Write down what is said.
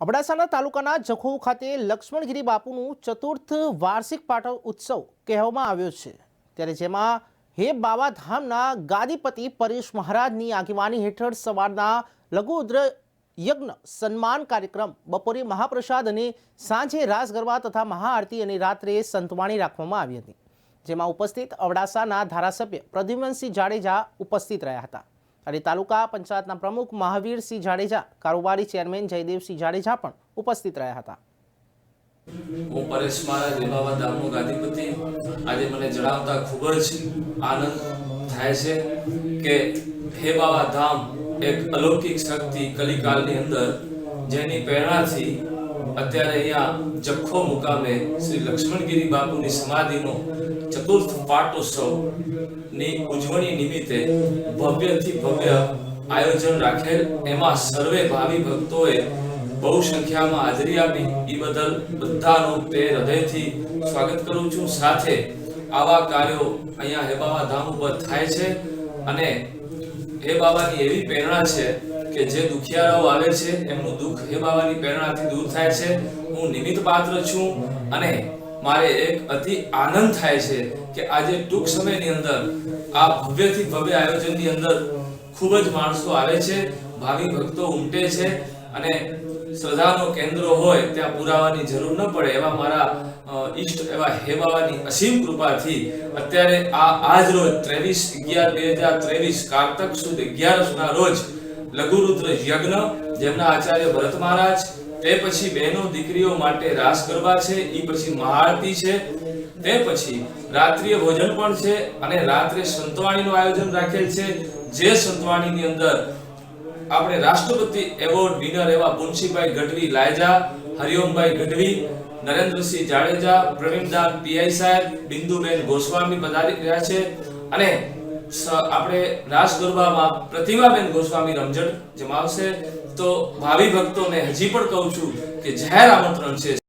અબડાસાના તાલુકાના જખૌ ખાતે લક્ષ્મણગીરી બાપુનું ચતુર્થ વાર્ષિક પાટણ ઉત્સવ કહેવામાં આવ્યો છે. ત્યારે જેમાં હે બાવાધામના ગાદીપતિ પરેશ મહારાજની આગેવાની હેઠળ સવારના લઘુદ્ર યજ્ઞ સન્માન કાર્યક્રમ, બપોરે મહાપ્રસાદ અને સાંજે રાસ ગરબા તથા મહાઆરતી અને રાત્રે સંતવાણી રાખવામાં આવી હતી. જેમાં ઉપસ્થિત અબડાસાના ધારાસભ્ય પ્રદ્યુમનસિંહ જાડેજા ઉપસ્થિત રહ્યા હતા. અને તાલુકા પંચાયતના પ્રમુખ મહાવીરસિંહ જાડેજા, કારોબારી ચેરમેન જયદેવસિંહ જાડેજા પણ ઉપસ્થિત રહ્યા હતા. હું પરેશ મારા દેવાવા ધામનો ગાદીપતિ આજે મને જણાવતા ખૂબ જ આનંદ થાય છે કે હે બાવા ધામ એક અલૌકિક શક્તિ કલિકાલની અંદર જેની પ્રેરણાથી અત્યારે અહીંયા જખો મુકામે શ્રી લક્ષ્મણગીરી બાપુની સમાધિનો ચતુર્થ પાટોત્સવની ઉજવણી નિમિત્તે ભવ્યથી ભવ્ય આયોજન રાખેલ. એમાં સર્વે ભાવિ ભક્તોએ બહુ સંખ્યામાં હાજરી આપી. એ બદલ બધાનું તે હૃદયથી સ્વાગત કરું છું. સાથે આવા કાર્યો અહીંયા હે બાબા ધામ ઉપર થાય છે. અને હે બાબાની એવી પ્રેરણા છે કે જે દુખિયારાઓ આવે છે, એમનું દુઃખ હે બાબાની પ્રેરણાથી દૂર થાય છે. હું નિમિત્ત પાત્ર છું અને મારે એક અતિ આનંદ થાય છે કે આજે ટૂંક સમયની અંદર, આ ભવ્યથી ભવ્ય આયોજનની અંદર ખૂબ જ માણસો આવે છે, ભાવિ ભક્તો ઉમટે છે અને શ્રદ્ધાનો કેન્દ્ર હોય ત્યાં પુરાવાની જરૂર ન પડે એવા મારા ઈષ્ટ એવા હે બાબાની અસીમ કૃપાથી અત્યારે આ આજ રોજ ત્રેવીસ અગિયાર બે હજાર ત્રેવીસ, કારતક સુદ અગિયારસના રોજ લઘુરુદ્ર યજ્ઞ, જેમના આચાર્ય ભરત મહારાજ, તે પછી બહેનો દીકરીઓ માટે રાસ ગરબા છે એ પછી મહાઆરતી છે. તે પછી રાત્રિય ભોજન પણ છે અને રાત્રે સંતવાણીનું આયોજન રાખેલ છે. જે સંતવાણીની અંદર આપણે રાષ્ટ્રપતિ એવોર્ડ વિનર એવા મુનશીભાઈ ગઢવી લાયજા, હરિઓમભાઈ ગઢવી, નરેન્દ્રસિંહ જાડેજા, પ્રવીણદાન પીઆઈ સાહેબ, બિંદુબેન ગોસ્વામી પધારી રહ્યા છે. અને આપણે રાસ ગરબામાં પ્રતિમાબેન ગોસ્વામી રમઝટ જમાવશે તો ભાવિ ભક્તોને હજી પણ કહું છું કે જાહેર આમંત્રણ છે.